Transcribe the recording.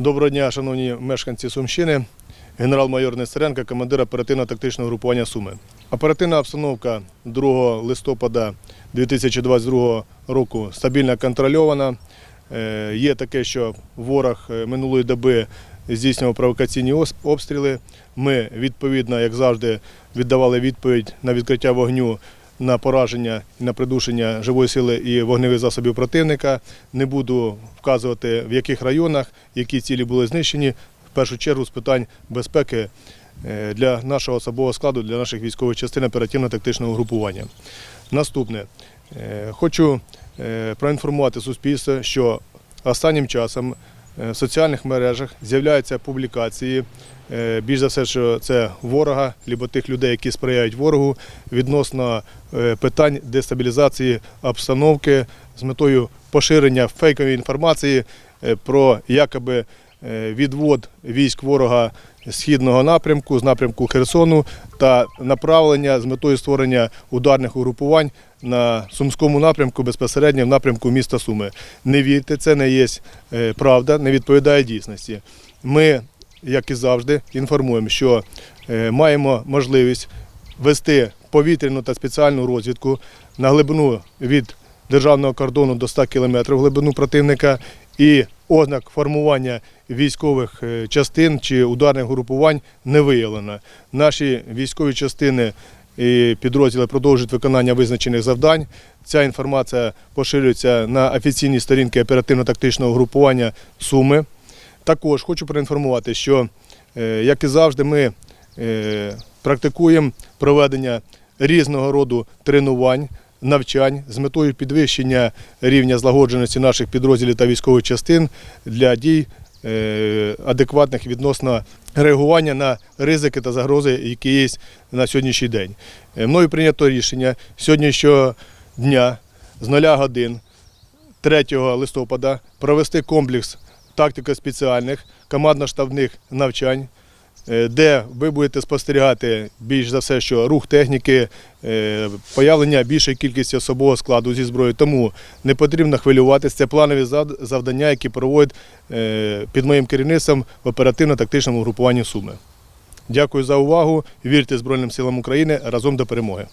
Доброго дня, шановні мешканці Сумщини. Генерал-майор Нестеренко, командир оперативно-тактичного групування Суми. Оперативна обстановка 2 листопада 2022 року стабільно контрольована. Е, Є таке, що ворог е, минулої доби здійснював провокаційні обстріли. Ми, відповідно, як завжди, віддавали відповідь на відкриття вогню на пораження і на придушення живої сили і вогневих засобів противника. Не буду вказувати в яких районах, які цілі були знищені. В першу чергу з питань безпеки е, для нашого особового складу, для наших військових частин оперативно-тактичного групування. Наступне. Е, Хочу е, проінформувати суспільство, що останнім часом в соціальних мережах з'являються публікації, е, більш за все, що це ворога, або тих людей, які сприяють ворогу, відносно е, питань дестабілізації обстановки з метою поширення фейкової інформації е, про якоби е, відвод військ ворога східного напрямку, з напрямку Херсону та направлення з метою створення ударних угрупувань на Сумському напрямку, безпосередньо в напрямку міста Суми. Не вірте, це не є е, правда, не відповідає дійсності. Ми, як і завжди, інформуємо, що е, маємо можливість вести повітряну та спеціальну розвідку на глибину від державного кордону до 100 кілометрів глибину противника і ознак формування військових е, частин чи ударних групувань не виявлено. Наші військові частини і підрозділи продовжують виконання визначених завдань. Ця інформація поширюється на офіційній сторінці оперативно-тактичного групування Суми. Також хочу проінформувати, що, е, як і завжди, ми е, практикуємо проведення різного роду тренувань, навчань з метою підвищення рівня злагодженості наших підрозділів та військових частин для дій е, адекватних відносно реагування на ризики та загрози, які є на сьогоднішній день. Е, Мною прийнято рішення сьогоднішнього дня з 0 годин 3 листопада провести комплекс тактико-спеціальних командно-штабних навчань, де ви будете спостерігати більш за все, що рух техніки, е, появлення більшої кількості особового складу зі зброєю. Тому не потрібно хвилюватися. Це планові завдання, які проводять е, під моїм керівництвом в оперативно-тактичному групуванні Суми. Дякую за увагу. Вірте Збройним силам України разом до перемоги.